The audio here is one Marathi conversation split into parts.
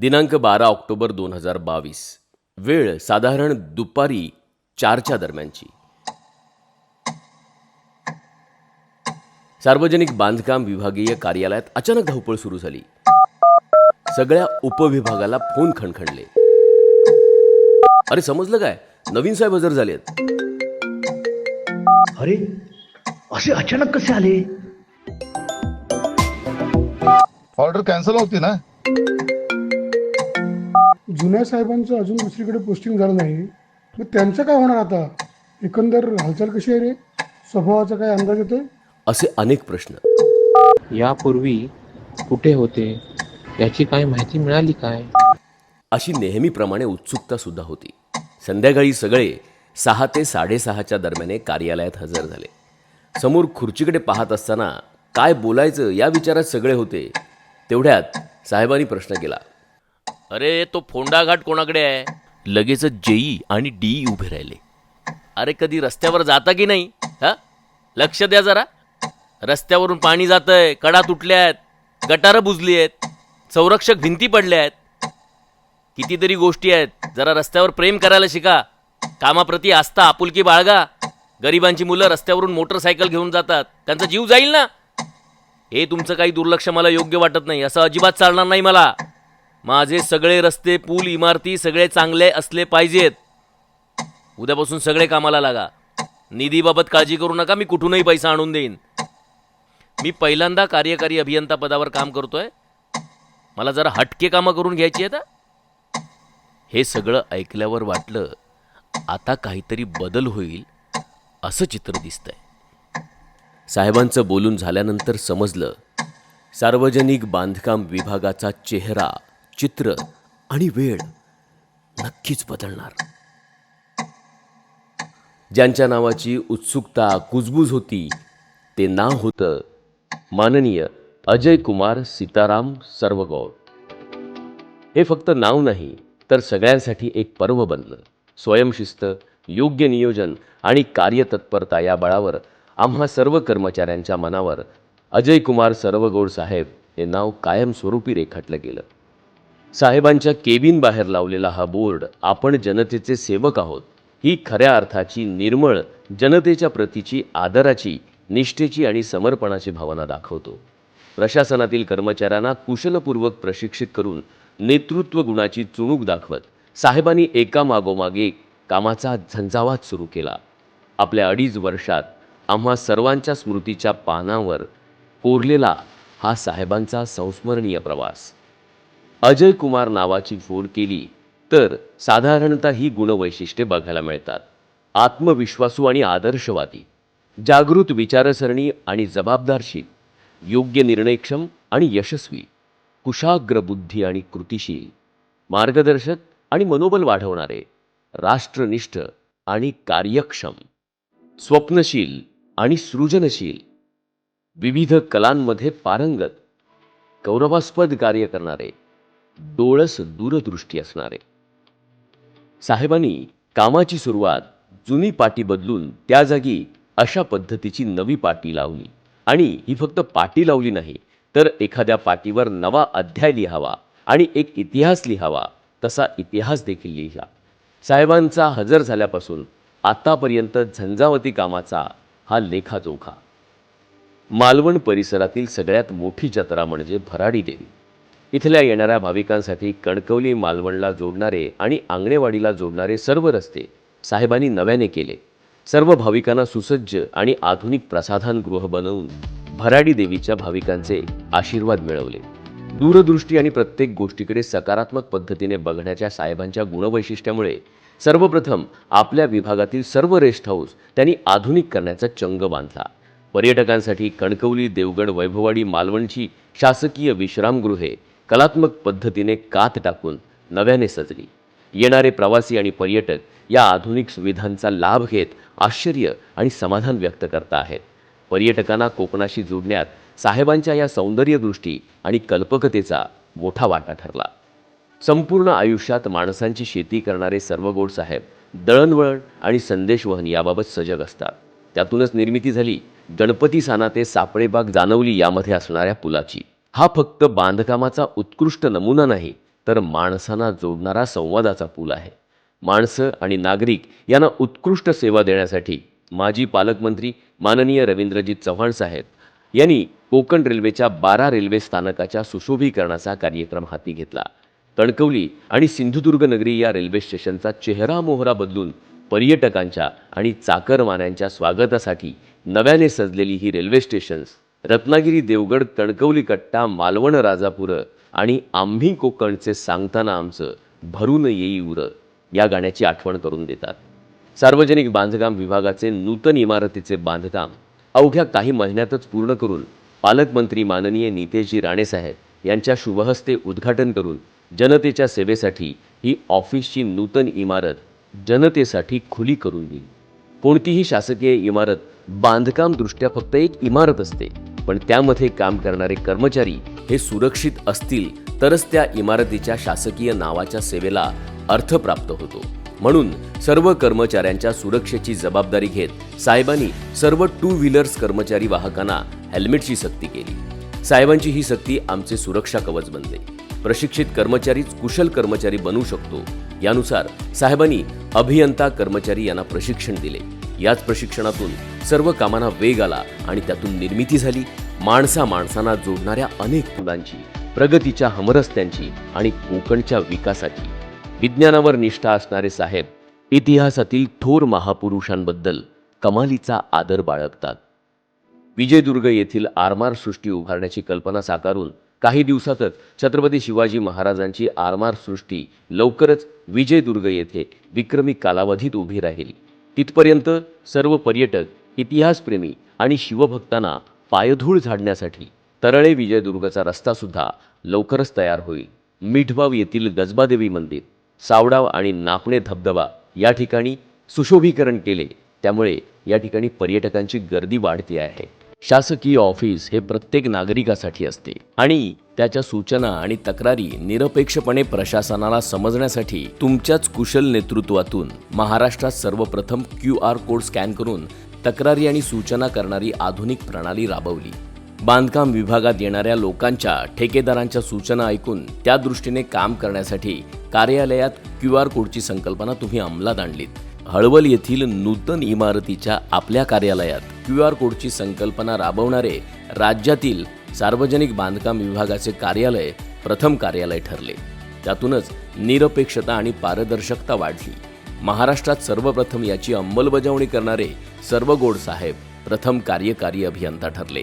दिनांक बारा ऑक्टोबर दोन हजार बावीस. वेळ साधारण दुपारी चारच्या दरम्यानची. सार्वजनिक बांधकाम विभागीय कार्यालयात अचानक धावपळ सुरू झाली. सगळ्या उपविभागाला फोन खणखणले. अरे समजलं काय? नवीन साहेब हजर झालेत. अरे असे अचानक कसे आले? ऑर्डर कॅन्सल होती ना? जुन्या साहेबांचं अजून दुसरीकडे पोस्टिंग झालं नाही. मग त्यांचं काय होणार आता? एकंदर हालचाल कशी आहे रे? स्वभावाचा काय अंदाज येतोय? असे अनेक प्रश्न. यापूर्वी कुठे होते? याची काय माहिती मिळाली काय? अशी नेहमीप्रमाणे उत्सुकता सुद्धा होती. संध्याकाळी सगळे सहा ते साडेसहाच्या दरम्याने कार्यालयात हजर झाले. समोर खुर्चीकडे पाहत असताना काय बोलायचं या विचारात सगळे होते. तेवढ्यात साहेबांनी प्रश्न केला. अरे तो फोंडा घाट कोणाकडे आहे? लगेचच जेई आणि डी उभे राहिले. अरे कधी रस्त्यावर जाता की नाही? हा? लक्ष द्या जरा. रस्त्यावरून पाणी जातंय कडा तुटल्या आहेत गटारं बुजली आहेत संरक्षक भिंती पडल्या आहेत. कितीतरी गोष्टी आहेत जरा रस्त्यावर प्रेम करायला शिका. कामाप्रती आस्था आपुलकी बाळगा. गरिबांची मुलं रस्त्यावरून मोटरसायकल घेऊन जातात त्यांचा जीव जाईल ना? हे तुमचं काही दुर्लक्ष मला योग्य वाटत नाही असं अजिबात चालणार नाही मला. माझे सगळे रस्ते पूल इमारती सगळे चांगले असले पाहिजेत. उद्यापासून सगळे कामाला लागा. निधीबाबत काळजी करू नका मी कुठूनही पैसा आणून देईन. मी पहिल्यांदा कार्यकारी अभियंता पदावर काम करतोय. मला जरा हटके कामं करून घ्यायची आहेत हे? सगळं ऐकल्यावर वाटलं आता काहीतरी बदल होईल असं चित्र दिसतंय. साहेबांचं बोलून झाल्यानंतर समजलं सार्वजनिक बांधकाम विभागाचा चेहरा चित्र आणि वेळ नक्कीच बदलणार. ज्यांच्या नावाची उत्सुकता कुजबूज होती ते नाव होतं माननीय अजय कुमार सीताराम सर्वगौर. हे फक्त नाव नाही तर सगळ्यांसाठी एक पर्व बनलं. स्वयंशिस्त योग्य नियोजन आणि कार्यतत्परता या बळावर आम्हा सर्व कर्मचाऱ्यांच्या मनावर अजय कुमार सर्वगौड साहेब हे नाव कायमस्वरूपी रेखाटलं गेलं. साहेबांच्या केबिन बाहेर लावलेला हा बोर्ड आपण जनतेचे सेवक आहोत ही खऱ्या अर्थाची निर्मळ जनतेच्या प्रतीची आदराची निष्ठेची आणि समर्पणाची भावना दाखवतो. प्रशासनातील कर्मचाऱ्यांना कुशलपूर्वक प्रशिक्षित करून नेतृत्व गुणाची चुणूक दाखवत साहेबांनी एका मागोमागे कामाचा झंझावात सुरू केला. आपल्या अडीच वर्षात आम्हा सर्वांच्या स्मृतीच्या पानावर कोरलेला हा साहेबांचा संस्मरणीय प्रवास. अजय कुमार नावाची फोड केली तर साधारणतः ही गुणवैशिष्ट्ये बघायला मिळतात. आत्मविश्वासू आणि आदर्शवादी जागृत विचारसरणी आणि जबाबदारशील योग्य निर्णयक्षम आणि यशस्वी कुशाग्र बुद्धी आणि कृतिशील मार्गदर्शक आणि मनोबल वाढवणारे राष्ट्रनिष्ठ आणि कार्यक्षम स्वप्नशील आणि सृजनशील विविध कलांमध्ये पारंगत गौरवास्पद कार्य करणारे डोळस दूरदृष्टी असणारे. साहेबांनी कामाची सुरुवात जुनी पाटी बदलून त्या जागी अशा पद्धतीची नवी पाटी लावली. आणि ही फक्त पाटी लावली नाही तर एखाद्या पाटीवर नवा अध्याय लिहावा आणि एक इतिहास लिहावा तसा इतिहास देखील लिहिला. साहेबांचा हजर झाल्यापासून आतापर्यंत झंझावती कामाचा हा लेखाजोखा. मालवण परिसरातील सगळ्यात मोठी जत्रा म्हणजे भराडी देवी इथल्या येणाऱ्या भाविकांसाठी कणकवली मालवणला जोडणारे आणि आंगणेवाडीला जोडणारे सर्व रस्ते साहेबांनी नव्याने केले. सर्व भाविकांना सुसज्ज आणि आधुनिक प्रसाधनगृह बनवून भराडी देवीच्या भाविकांचे आशीर्वाद मिळवले. दूरदृष्टी आणि प्रत्येक गोष्टीकडे सकारात्मक पद्धतीने बघण्याच्या साहेबांच्या गुणवैशिष्ट्यामुळे सर्वप्रथम आपल्या विभागातील सर्व रेस्ट हाऊस त्यांनी आधुनिक करण्याचा चंग बांधला. पर्यटकांसाठी कणकवली देवगड वैभववाडी मालवणची शासकीय विश्रामगृहे कलात्मक पद्धतीने कात टाकून नव्याने सजली. येणारे प्रवासी आणि पर्यटक या आधुनिक सुविधांचा लाभ घेत आश्चर्य आणि समाधान व्यक्त करत आहेत. पर्यटकांना कोकणाशी जोडण्यात साहेबांच्या या सौंदर्यदृष्टी आणि कल्पकतेचा मोठा वाटा ठरला. संपूर्ण आयुष्यात माणसांची शेती करणारे सर्व गोड साहेब दळणवळण आणि संदेशवहन याबाबत सजग असतात. त्यातूनच निर्मिती झाली गणपती साना ते सापळेबाग जानवली यामध्ये असणाऱ्या पुलाची. हा फक्त बांधकामाचा उत्कृष्ट नमुना नाही तर माणसांना जोडणारा संवादाचा पूल आहे. माणसं आणि नागरिक यांना उत्कृष्ट सेवा देण्यासाठी माजी पालकमंत्री माननीय रवींद्रजीत चव्हाण साहेब यांनी कोकण रेल्वेच्या बारा रेल्वे स्थानकाच्या सुशोभीकरणाचा कार्यक्रम हाती घेतला. कणकवली आणि सिंधुदुर्ग नगरी या रेल्वे स्टेशनचा चेहरा मोहरा बदलून पर्यटकांच्या आणि चाकरमान्यांच्या स्वागतासाठी नव्याने सजलेली ही रेल्वे स्टेशन्स रत्नागिरी देवगड कणकवली कट्टा मालवण राजापुरं आणि आम्ही कोकणचे सांगताना आमचं भरून येई उर या गाण्याची आठवण करून देतात. सार्वजनिक बांधकाम विभागाचे नूतन इमारतीचे बांधकाम अवघ्या काही महिन्यातच पूर्ण करून पालकमंत्री माननीय नितेशजी राणेसाहेब यांच्या शुभहस्ते उद्घाटन करून जनतेच्या सेवेसाठी ही ऑफिसची नूतन इमारत जनतेसाठी खुली करून दिली कोणतीही शासकीय इमारत बांधकामदृष्ट्या फक्त एक इमारत असते पण त्यामध्ये काम करणारे कर्मचारी हे सुरक्षित असतील तरच त्या इमारतीच्या शासकीय नावाच्या सेवेला अर्थ प्राप्त होतो. म्हणून सर्व कर्मचाऱ्यांच्या सुरक्षेची जबाबदारी घेत साहेबांनी सर्व टू व्हीलर्स कर्मचारी वाहकांना हेल्मेटची सक्ती केली. साहेबांची ही सक्ती आमचे सुरक्षा कवच बनले प्रशिक्षित कर्मचारीच कुशल कर्मचारी बनू शकतो यानुसार साहेबांनी अभियंता कर्मचारी यांना प्रशिक्षण दिले. याच प्रशिक्षणातून सर्व कामांना वेग आला आणि त्यातून निर्मिती झाली. माणसा माणसांना जोडणाऱ्या अनेक पुलांची प्रगतीच्या हमरस्त्यांची आणि कोकणच्या विकासाची. विज्ञानावर निष्ठा असणारे साहेब इतिहासातील थोर महापुरुषांबद्दल कमालीचा आदर बाळगतात. विजयदुर्ग येथील आरमार सृष्टी उभारण्याची कल्पना साकारून काही दिवसातच छत्रपती शिवाजी महाराजांची आरमार सृष्टी लवकरच विजयदुर्ग येथे विक्रमी कालावधीत उभी राहील. तिथपर्यंत सर्व पर्यटक इतिहासप्रेमी आणि शिवभक्तांना पायधूळ झाडण्यासाठी तरळे विजयदुर्गचा रस्तासुद्धा लवकरच तयार होईल. मिठबाव येथील गजबादेवी मंदिर सावडाव आणि नापणे धबधबा या ठिकाणी सुशोभीकरण केले. त्यामुळे या ठिकाणी पर्यटकांची गर्दी वाढते आहे. शासकीय ऑफिस हे प्रत्येक नागरिकासाठी असते. आणि त्याच्या सूचना आणि तक्रारी निरपेक्षपणे प्रशासनाला समजण्यासाठी तुमच्याच कुशल नेतृत्वातून महाराष्ट्रात सर्वप्रथम क्यू आर कोड स्कॅन करून तक्रारी आणि सूचना करणारी आधुनिक प्रणाली राबवली. बांधकाम विभागात येणाऱ्या लोकांच्या ठेकेदारांच्या सूचना ऐकून त्या दृष्टीने काम करण्यासाठी कार्यालयात क्यू आर कोडची संकल्पना तुम्ही अंमलात आणलीत. हळवल येथील नूतन इमारतीच्या आपल्या कार्यालयात क्यू आर कोडची संकल्पना राबवणारे राज्यातील सार्वजनिक बांधकाम विभागाचे कार्यालय प्रथम कार्यालय ठरले. त्यातूनच निरपेक्षता आणि पारदर्शकता वाढली. महाराष्ट्रात सर्वप्रथम याची अंमलबजावणी करणारे सर्वगोड साहेब प्रथम कार्यकारी अभियंता ठरले.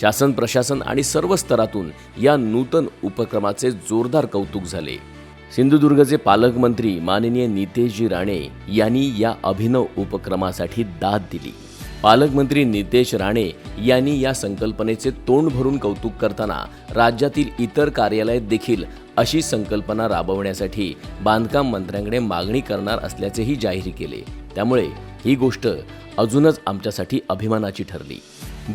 शासन प्रशासन आणि सर्व स्तरातून या नूतन उपक्रमाचे जोरदार कौतुक झाले. सिंधुदुर्गचे पालकमंत्री माननीय नितेशजी राणे यांनी या अभिनव उपक्रमासाठी दाद दिली. पालकमंत्री नितेश राणे यांनी या संकल्पनेचे तोंड भरून कौतुक करताना राज्यातील इतर कार्यालयात देखील अशी संकल्पना राबवण्यासाठी बांधकाम मंत्र्यांकडे मागणी करणार असल्याचेही जाहीर केले. त्यामुळे ही गोष्ट अजूनच आमच्यासाठी अभिमानाची ठरली.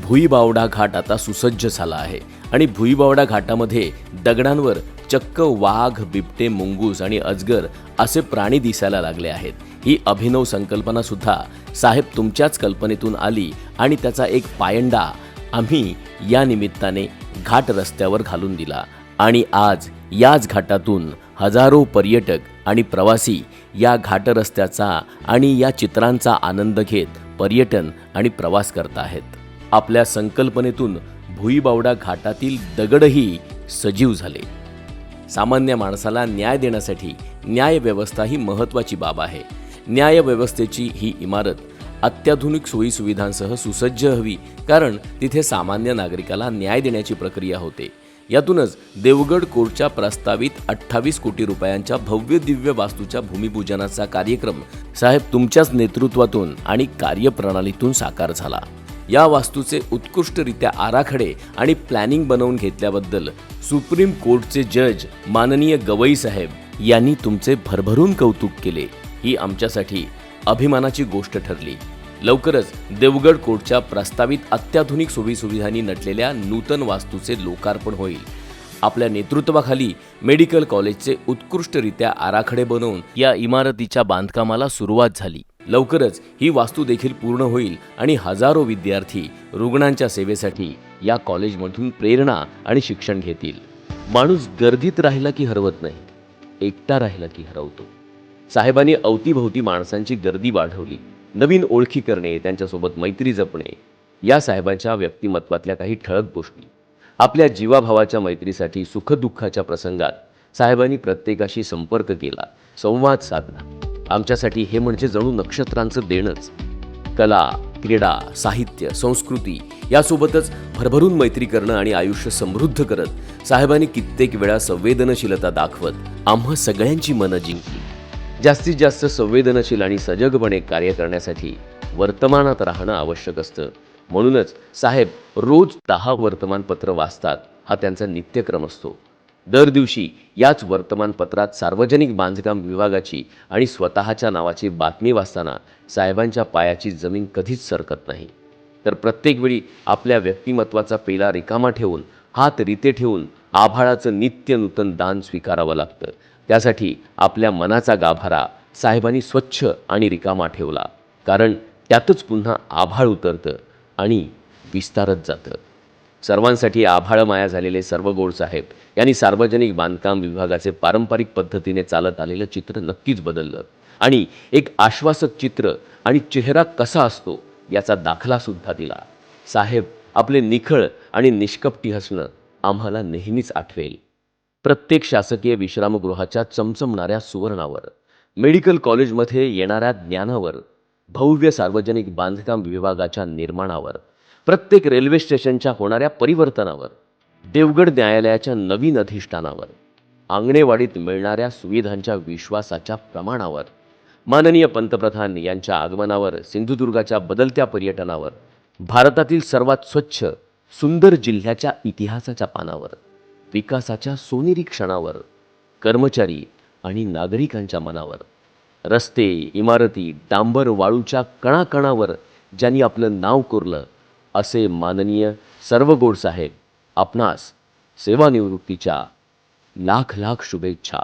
भुईबावडा घाट आता सुसज्ज झाला आहे आणि भुईबावडा घाटामध्ये दगडांवर चक्क वाघ बिबटे मुंगूस आणि अजगर असे प्राणी दिसायला लागले आहेत. ही अभिनव संकल्पना सुद्धा साहेब तुमच्याच कल्पनेतून आली आणि त्याचा एक पायंडा आम्ही या निमित्ताने घाट रस्त्यावर घालून दिला. आणि आज याच घाटातून हजारो पर्यटक आणि प्रवासी या घाट रस्त्याचा आणि या चित्रांचा आनंद घेत पर्यटन आणि प्रवास करत आहेत. आपल्या संकल्पनेतून भुईबावडा घाटातील दगडही सजीव झाले. सामान्य माणसाला न्याय देण्यासाठी न्यायव्यवस्था ही महत्त्वाची बाब आहे. न्यायव्यवस्थेची ही इमारत अत्याधुनिक सोयीसुविधांसह सुसज्ज हवी कारण तिथे सामान्य नागरिकाला न्याय देण्याची प्रक्रिया होते. यातूनच देवगड कोर्टच्या प्रस्तावित अठ्ठावीस कोटी रुपयांच्या भव्य दिव्य वास्तूच्या भूमिपूजनाचा कार्यक्रम साहेब तुमच्याच नेतृत्वातून आणि कार्यप्रणालीतून साकार झाला. या वास्तूचे उत्कृष्टरित्या आराखडे आणि प्लॅनिंग बनवून घेतल्याबद्दल सुप्रीम कोर्टचे जज माननीय गवई साहेब यांनी तुमचे भरभरून कौतुक केले. ही आमच्यासाठी अभिमानाची गोष्ट ठरली. लवकरच देवगड कोर्टच्या प्रस्तावित अत्याधुनिक सोयीसुविधांनी नटलेल्या नूतन वास्तूचे लोकार्पण होईल. आपल्या नेतृत्वाखाली मेडिकल कॉलेजचे उत्कृष्टरित्या आराखडे बनवून या इमारतीच्या बांधकामाला सुरुवात झाली. लवकरच ही वास्तू देखील पूर्ण होईल आणि हजारो विद्यार्थी रुग्णांच्या सेवेसाठी या कॉलेजमधून प्रेरणा आणि शिक्षण घेतील. माणूस गर्दीत राहिला की हरवत नाही. एकटा राहिला की हरवतो. साहेबांनी अवतीभोवती माणसांची गर्दी वाढवली. नवीन ओळखी करणे त्यांच्यासोबत मैत्री जपणे या साहेबांच्या व्यक्तिमत्वातल्या काही ठळक गोष्टी. आपल्या जीवाभावाच्या मैत्रीसाठी सुखदुःखाच्या प्रसंगात साहेबांनी प्रत्येकाशी संपर्क केला संवाद साधला. आमच्यासाठी हे म्हणजे जणू नक्षत्रांचं देणंच. कला क्रीडा साहित्य संस्कृती यासोबतच भरभरून मैत्री करणं आणि आयुष्य समृद्ध करत साहेबांनी कित्येक वेळा संवेदनशीलता दाखवत आम्हा सगळ्यांची मनं जिंकली. जास्तीत जास्त संवेदनशील आणि सजगपणे कार्य करण्यासाठी वर्तमानात राहणं आवश्यक असतं. म्हणूनच साहेब रोज दहा वर्तमानपत्र वाचतात हा त्यांचा नित्यक्रम असतो. दर दिवशी याच वर्तमानपत्रात सार्वजनिक बांधकाम विभागाची आणि स्वतःच्या नावाची बातमी वाचताना साहेबांच्या पायाची जमीन कधीच सरकत नाही. तर प्रत्येक वेळी आपल्या व्यक्तिमत्वाचा पेला रिकामा ठेवून हात रिते ठेवून आभाळाचं नित्य नूतन दान स्वीकारावं लागतं. त्यासाठी आपल्या मनाचा गाभारा साहेबांनी स्वच्छ आणि रिकामा ठेवला. कारण त्यातच पुन्हा आभाळ उतरतं आणि विस्तारत जातं. सर्वांसाठी आभाळ माया झालेले सर्व गोड साहेब यांनी सार्वजनिक बांधकाम विभागाचे पारंपरिक पद्धतीने चालत आलेलं चित्र नक्कीच बदललं. आणि एक आश्वासक चित्र आणि चेहरा कसा असतो याचा दाखलासुद्धा दिला. साहेब आपले निखळ आणि निष्कपटी हसणं आम्हाला नेहमीच आठवेल. प्रत्येक शासकीय विश्रामगृहाच्या चमचमणाऱ्या सुवर्णावर मेडिकल कॉलेजमध्ये येणाऱ्या ज्ञानावर भव्य सार्वजनिक बांधकाम विभागाच्या निर्माणावर प्रत्येक रेल्वे स्टेशनच्या होणाऱ्या परिवर्तनावर देवगड न्यायालयाच्या नवीन अधिष्ठानावर आंगणेवाडीत मिळणाऱ्या सुविधांच्या विश्वासाच्या प्रमाणावर माननीय पंतप्रधान यांच्या आगमनावर सिंधुदुर्गाच्या बदलत्या पर्यटनावर भारतातील सर्वात स्वच्छ सुंदर जिल्ह्याच्या इतिहासाच्या पानावर विकासाच्या सोनेरी क्षणावर कर्मचारी आणि नागरिकांच्या मनावर रस्ते इमारती डांबर वाळूच्या कणाकणावर ज्यांनी आपलं नाव कोरलं असे माननीय सर्व गोड साहेब आपणास सेवानिवृत्तीच्या लाख लाख शुभेच्छा.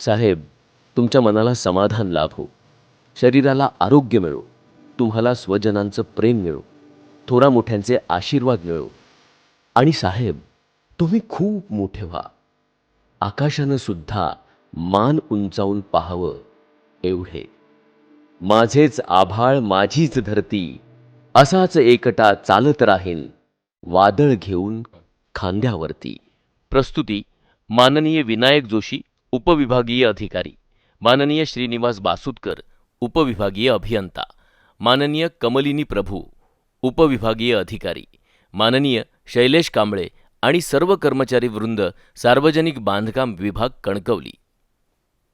साहेब तुमच्या मनाला समाधान लाभो. शरीराला आरोग्य मिळो. तुम्हाला स्वजनांचं प्रेम मिळो. थोरा मोठ्यांचे आशीर्वाद मिळो. आणि साहेब तुम्ही खूप मोठे व्हा. आकाशानं सुद्धा मान उंचावून पाहावं एवढे. माझेच आभाळ माझीच धरती. असाच एकटा चालत राहीन. वादळ घेऊन खांद्यावरती. प्रस्तुती माननीय विनायक जोशी उपविभागीय अधिकारी. माननीय श्रीनिवास बासुतकर उपविभागीय अभियंता. माननीय कमलिनी प्रभू उपविभागीय अधिकारी. माननीय शैलेश कांबळे आणि सर्व कर्मचारी वृंद सार्वजनिक बांधकाम विभाग कणकवली.